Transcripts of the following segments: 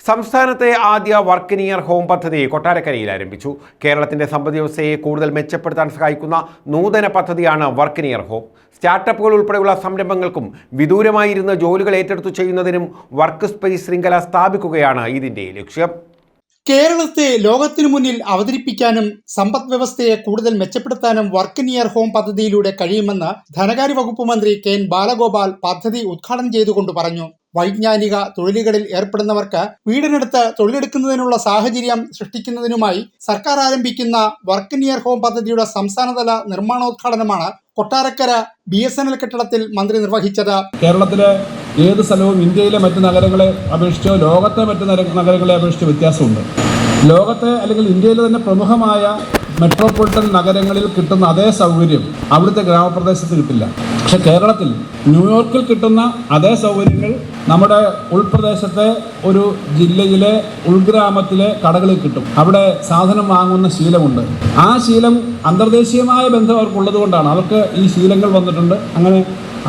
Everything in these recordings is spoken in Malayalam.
സംസ്ഥാനത്തെ ആദ്യ വർക്ക് നിയർ ഹോം പദ്ധതി കൊട്ടാരക്കരയിൽ ആരംഭിച്ചു. കേരളത്തിന്റെ സമ്പദ് വ്യവസ്ഥയെ കൂടുതൽ മെച്ചപ്പെടുത്താൻ സഹായിക്കുന്ന നൂതന പദ്ധതിയാണ് വർക്ക് നിയർ ഹോം സ്റ്റാർട്ടപ്പുകൾ ഉൾപ്പെടെയുള്ള സംരംഭങ്ങൾക്കും വിദൂരമായിരുന്ന ജോലികൾ ഏറ്റെടുത്തു ചെയ്യുന്നതിനും വർക്ക് സ്പേസ് ശൃംഖല സ്ഥാപിക്കുകയാണ് ഇതിന്റെ ലക്ഷ്യം. കേരളത്തെ ലോകത്തിനു മുന്നിൽ അവതരിപ്പിക്കാനും സമ്പദ് വ്യവസ്ഥയെ കൂടുതൽ മെച്ചപ്പെടുത്താനും വർക്ക് നിയർ ഹോം പദ്ധതിയിലൂടെ കഴിയുമെന്ന് ധനകാര്യ വകുപ്പ് മന്ത്രി കെ എൻ ബാലഗോപാൽ പദ്ധതി ഉദ്ഘാടനം ചെയ്തുകൊണ്ട് പറഞ്ഞു. വൈജ്ഞാനിക തൊഴിലുകളിൽ ഏർപ്പെടുന്നവർക്ക് വീടിനടുത്ത് തൊഴിലെടുക്കുന്നതിനുള്ള സാഹചര്യം സൃഷ്ടിക്കുന്നതിനുമായി സർക്കാർ ആരംഭിക്കുന്ന വർക്ക് നിയർ ഹോം പദ്ധതിയുടെ സംസ്ഥാനതല നിർമ്മാണോദ്ഘാടനമാണ് Kottarakkara B S N L കെട്ടിടത്തിൽ മന്ത്രി നിർവഹിച്ചത്. കേരളത്തിലെ ഏത് സ്ഥലവും ഇന്ത്യയിലെ മറ്റ് നഗരങ്ങളെ അപേക്ഷിച്ചോ ലോകത്തെ മറ്റ് നഗരങ്ങളെ അപേക്ഷിച്ച് വ്യത്യാസമുണ്ട്. ലോകത്തെ അല്ലെങ്കിൽ ഇന്ത്യയിലെ തന്നെ പ്രമുഖമായ മെട്രോപൊളിറ്റൻ നഗരങ്ങളിൽ കിട്ടുന്ന അതേ സൗകര്യം അവിടുത്തെ ഗ്രാമപ്രദേശത്ത് കിട്ടില്ല. പക്ഷെ കേരളത്തിൽ ന്യൂയോർക്കിൽ കിട്ടുന്ന അതേ സൗകര്യങ്ങൾ നമ്മുടെ ഉൾപ്രദേശത്തെ ഒരു ജില്ലയിലെ ഉൾഗ്രാമത്തിലെ കടകളിൽ കിട്ടും. അവിടെ സാധനം വാങ്ങുന്ന ശീലമുണ്ട്. ആ ശീലം അന്തർദേശീയമായ ബന്ധം അവർക്കുള്ളത് കൊണ്ടാണ് അവർക്ക് ഈ ശീലങ്ങൾ വന്നിട്ടുണ്ട്. അങ്ങനെ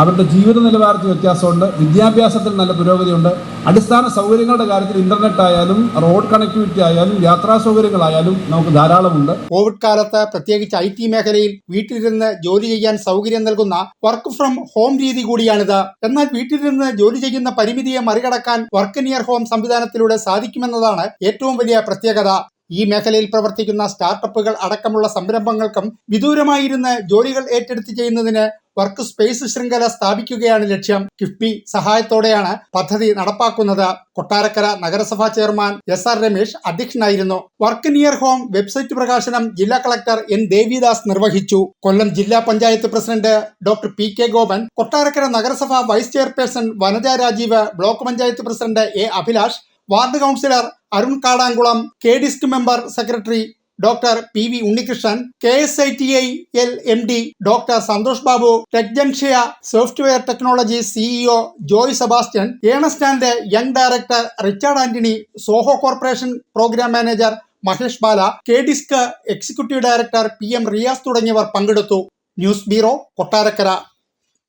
അവരുടെ ജീവിത നിലവാരത്തിൽ വ്യത്യാസമുണ്ട് വിദ്യാഭ്യാസത്തിൽ നല്ല പുരോഗതിയുണ്ട്. അടിസ്ഥാന സൗകര്യങ്ങളുടെ കാര്യത്തിൽ ഇന്റർനെറ്റ് ആയാലും റോഡ് കണക്ടിവിറ്റി ആയാലും യാത്രാ സൗകര്യങ്ങളായാലും നമുക്ക് ധാരാളമുണ്ട്. കോവിഡ് കാലത്ത് പ്രത്യേകിച്ച് ഐ ടി മേഖലയിൽ വീട്ടിലിരുന്ന് ജോലി ചെയ്യാൻ സൗകര്യം നൽകുന്ന വർക്ക് ഫ്രം ഹോം രീതി കൂടിയാണിത്. എന്നാൽ വീട്ടിലിരുന്ന് ജോലി ചെയ്യുന്ന പരിമിതിയെ മറികടക്കാൻ വർക്ക് നിയർ ഹോം സംവിധാനത്തിലൂടെ സാധിക്കുമെന്നതാണ് ഏറ്റവും വലിയ പ്രത്യേകത. ഈ മേഖലയിൽ പ്രവർത്തിക്കുന്ന സ്റ്റാർട്ടപ്പുകൾ അടക്കമുള്ള സംരംഭങ്ങൾക്കും വിദൂരമായിരുന്ന് ജോലികൾ ഏറ്റെടുത്ത് ചെയ്യുന്നതിന് വർക്ക് സ്പേസ് ശൃംഖല സ്ഥാപിക്കുകയാണ് ലക്ഷ്യം. കിഫ്ബി സഹായത്തോടെയാണ് പദ്ധതി നടപ്പാക്കുന്നത്. കൊട്ടാരക്കര നഗരസഭാ ചെയർമാൻ എസ് ആർ രമേശ് അധ്യക്ഷനായിരുന്നു. വർക്ക് നിയർ ഹോം വെബ്സൈറ്റ് പ്രകാശനം ജില്ലാ കളക്ടർ എൻ ദേവിദാസ് നിർവഹിച്ചു. കൊല്ലം ജില്ലാ panchayat president doctor P K Gopan Kottarakkara നഗരസഭ vice chairperson Vanaja Rajeev block panchayat president A Abhilash ward councillor Arun Kadankulam K DISC member secretary doctor P V Unnikrishnan K S I T I L M D doctor Santhosh Babu Tecgentsia software technology CEO Joy Sebastian Ernst and Young director Richard Antony Zoho corporation program manager Mahesh Bala K DISC executive director P M Riyas തുടങ്ങിയവർ പങ്കെടുത്തു. News bureau Kottarakkara.